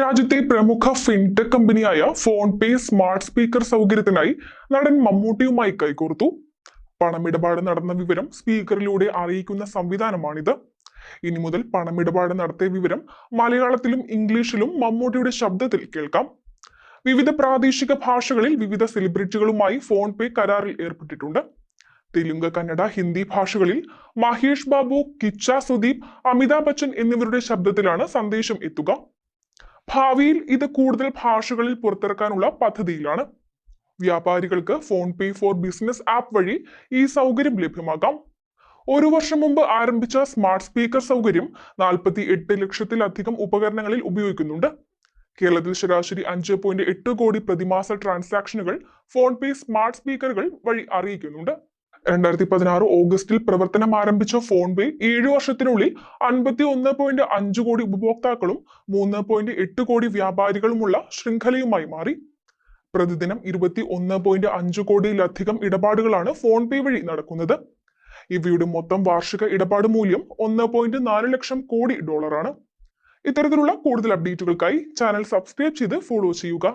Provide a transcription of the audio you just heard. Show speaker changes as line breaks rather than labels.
രാജ്യത്തെ പ്രമുഖ ഫിൻടെക് കമ്പനിയായ ഫോൺ പേ സ്മാർട്ട് സ്പീക്കർ സൗകര്യത്തിനായി നടൻ മമ്മൂട്ടിയുമായി കൈകോർത്തു. പണമിടപാട് നടന്ന വിവരം സ്പീക്കറിലൂടെ അറിയിക്കുന്ന സംവിധാനമാണിത്. ഇനി മുതൽ പണമിടപാട് നടത്തിയ വിവരം മലയാളത്തിലും ഇംഗ്ലീഷിലും മമ്മൂട്ടിയുടെ ശബ്ദത്തിൽ കേൾക്കാം. വിവിധ പ്രാദേശിക ഭാഷകളിൽ വിവിധ സെലിബ്രിറ്റികളുമായി ഫോൺ പേ കരാറിൽ ഏർപ്പെട്ടിട്ടുണ്ട്. തെലുങ്ക് കന്നഡ ഹിന്ദി ഭാഷകളിൽ മഹേഷ് ബാബു കിച്ച സുദീപ് അമിതാഭ് ബച്ചൻ എന്നിവരുടെ ശബ്ദത്തിലാണ് സന്ദേശം എത്തുക. ഭാവിയിൽ ഇത് കൂടുതൽ ഭാഷകളിൽ പുറത്തിറക്കാനുള്ള പദ്ധതിയിലാണ്. വ്യാപാരികൾക്ക് phone pay for business app വഴി ഈ സൗകര്യം ലഭ്യമാക്കാം. ഒരു വർഷം മുമ്പ് ആരംഭിച്ച സ്മാർട്ട് സ്പീക്കർ സൗകര്യം നാൽപ്പത്തി എട്ട് ലക്ഷത്തിലധികം ഉപകരണങ്ങളിൽ ഉപയോഗിക്കുന്നുണ്ട്. കേരളത്തിൽ ശരാശരി അഞ്ച് പോയിന്റ് എട്ട് കോടി പ്രതിമാസ ട്രാൻസാക്ഷനുകൾ ഫോൺ പേ സ്മാർട്ട് സ്പീക്കറുകൾ വഴി അറിയിക്കുന്നുണ്ട്. രണ്ടായിരത്തി പതിനാറ് ഓഗസ്റ്റിൽ പ്രവർത്തനം ആരംഭിച്ച ഫോൺ പേ ഏഴു വർഷത്തിനുള്ളിൽ അൻപത്തി ഒന്ന് പോയിന്റ് അഞ്ച് കോടി ഉപഭോക്താക്കളും മൂന്ന് പോയിന്റ് എട്ട് കോടി വ്യാപാരികളുമുള്ള ശൃംഖലയുമായി മാറി. പ്രതിദിനം ഇരുപത്തി ഒന്ന് പോയിന്റ് അഞ്ച് കോടിയിലധികം ഇടപാടുകളാണ് ഫോൺ പേ വഴി നടക്കുന്നത്. ഇവയുടെ മൊത്തം വാർഷിക ഇടപാട് മൂല്യം ഒന്ന് പോയിന്റ് നാല് ലക്ഷം കോടി ഡോളറാണ്. ഇത്തരത്തിലുള്ള കൂടുതൽ അപ്ഡേറ്റുകൾക്കായി ചാനൽ സബ്സ്ക്രൈബ് ചെയ്ത് ഫോളോ ചെയ്യുക.